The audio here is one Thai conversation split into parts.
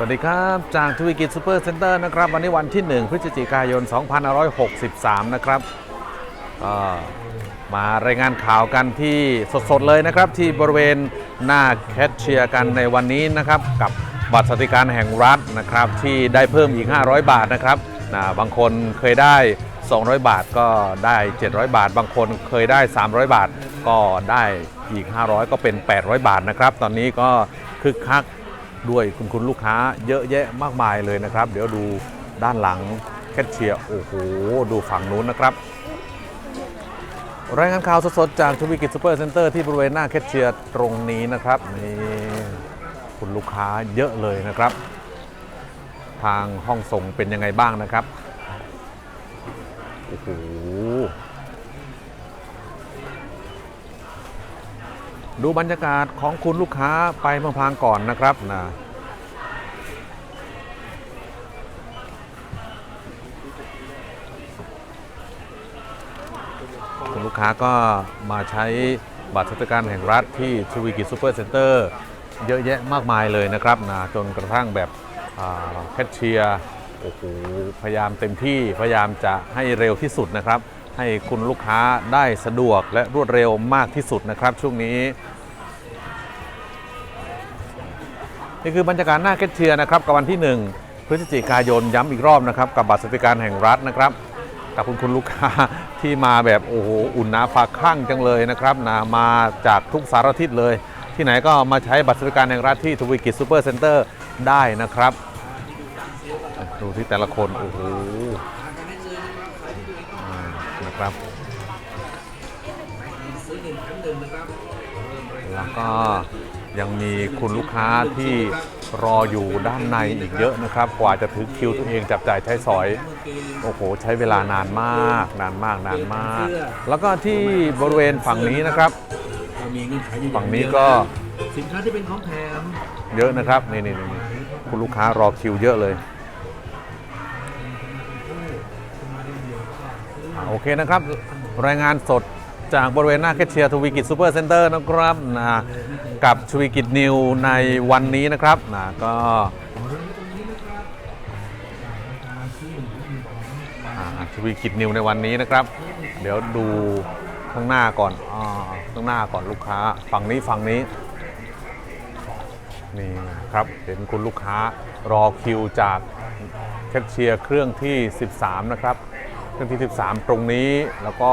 สวัสดีครับจากทวีกิจซูเปอร์เซ็นเตอร์นะครับวันนี้วันที่ 1 พฤศจิกายน 2563 นะครับก็มารายงานข่าวกันที่สดๆเลยนะครับ ที่บริเวณหน้าแคชเชียร์กันในวันนี้นะครับกับบัตรสวัสดิการแห่งรัฐนะครับที่ได้เพิ่มอีก 500 บาทนะครับนะบางคนเคยได้ 200 บาทก็ได้ 700 บาท บางคนเคยได้ 300 บาท ก็ได้อีก 500 ก็เป็น 800 บาทนะครับ ตอนนี้ก็คึกคัก ด้วยคุณคุณลูกค้าเยอะแยะมากมายเลยนะครับ เดี๋ยวดูด้านหลังแคชเชียร์โอ้โห ดูฝั่งนู้นนะครับ รายงานข่าวสดๆ จากทวีกิจซูเปอร์เซ็นเตอร์ที่บริเวณหน้าแคชเชียร์ตรงนี้นะครับนี่คุณลูกค้าเยอะเลยนะครับ ทางห้องส่งเป็นยังไงบ้างนะครับโอ้โห ดูบรรยากาศของคุณลูกค้าไปพางก่อนนะครับนะคุณลูกค้าก็มาใช้บัตรสวัสดิการแห่งรัฐที่ชวีกิจซูเปอร์เซ็นเตอร์เยอะแยะมากมายเลยนะครับนะจนกระทั่งแบบแคชเชียร์โอ้โหพยายามเต็มที่พยายามจะให้เร็วที่สุดนะครับ ให้คุณลูกค้าได้สะดวกและรวดเร็วมากที่สุดนะครับช่วงนี้ นี่คือบรรยากาศหน้าแคชเชียร์นะครับกับวันที่ 1 พฤศจิกายนย้ำอีกรอบนะครับกับบัตรสวัสดิการแห่งรัฐนะครับกับคุณคุณลูกค้าที่มาแบบโอ้โหอุ่นหนาฝากข้างจังเลยนะครับนะมาจากทุกสารทิศเลย ที่ไหนก็มาใช้บัตรสวัสดิการแห่งรัฐที่ทวีกิจซูเปอร์เซ็นเตอร์ได้นะครับ ดูที่แต่ละคน โอ้โห นะครับ แล้วก็ยังมีคุณลูกค้าที่รออยู่ด้านในอีกเยอะนะครับ กว่าจะถึงคิวตัวเองจับจ่ายใช้สอย โอ้โห ใช้เวลานานมาก นานมากนานมาก แล้วก็ที่บริเวณฝั่งนี้นะครับเรามีเงื่อนไขอยู่ฝั่งนี้ก็สินค้าที่เป็นของแถมเยอะนะครับนี่นี่นี่คุณลูกค้ารอคิวเยอะเลย โอเคนะครับ รายงานสดจากบริเวณหน้าแคชเชียร์ทวีกิจซูเปอร์เซ็นเตอร์นะครับนะกับทวีกิจนิวในวันนี้นะครับนะก็ทวีกิจนิวในวันนี้นะครับ เดี๋ยวดูข้างหน้าก่อนอข้างหน้าก่อนลูกค้า ฝั่งนี้ฝั่งนี้ นี่ครับเห็นคุณลูกค้ารอคิวจากแคชเชียร์เครื่องที่ 13 นะครับ เครื่องที่ 13 ตรงนี้ แล้วก็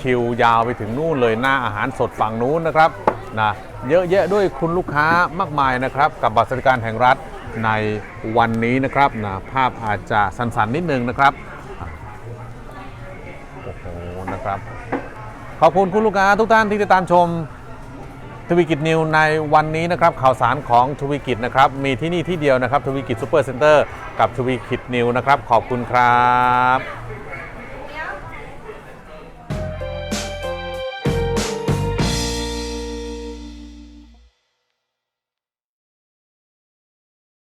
คิวยาวไปถึงนู่นเลยหน้าอาหารสดฝั่งนู้นนะครับนะเยอะแยะด้วยคุณลูกค้ามากมายนะครับ กับบัตรสวัสดิการแห่งรัฐในวันนี้นะครับนะภาพอาจจะสั้นๆนิดนึงนะครับโอ้โหนะครับ ขอบคุณคุณลูกค้าทุกท่านที่ติดตามชมทวีกิจนิวในวันนี้นะครับข่าวสารของทวีกิจนะครับมีที่นี่ที่เดียวนะครับทวีกิจซูเปอร์เซ็นเตอร์กับทวีกิจนิวนะครับขอบคุณครับ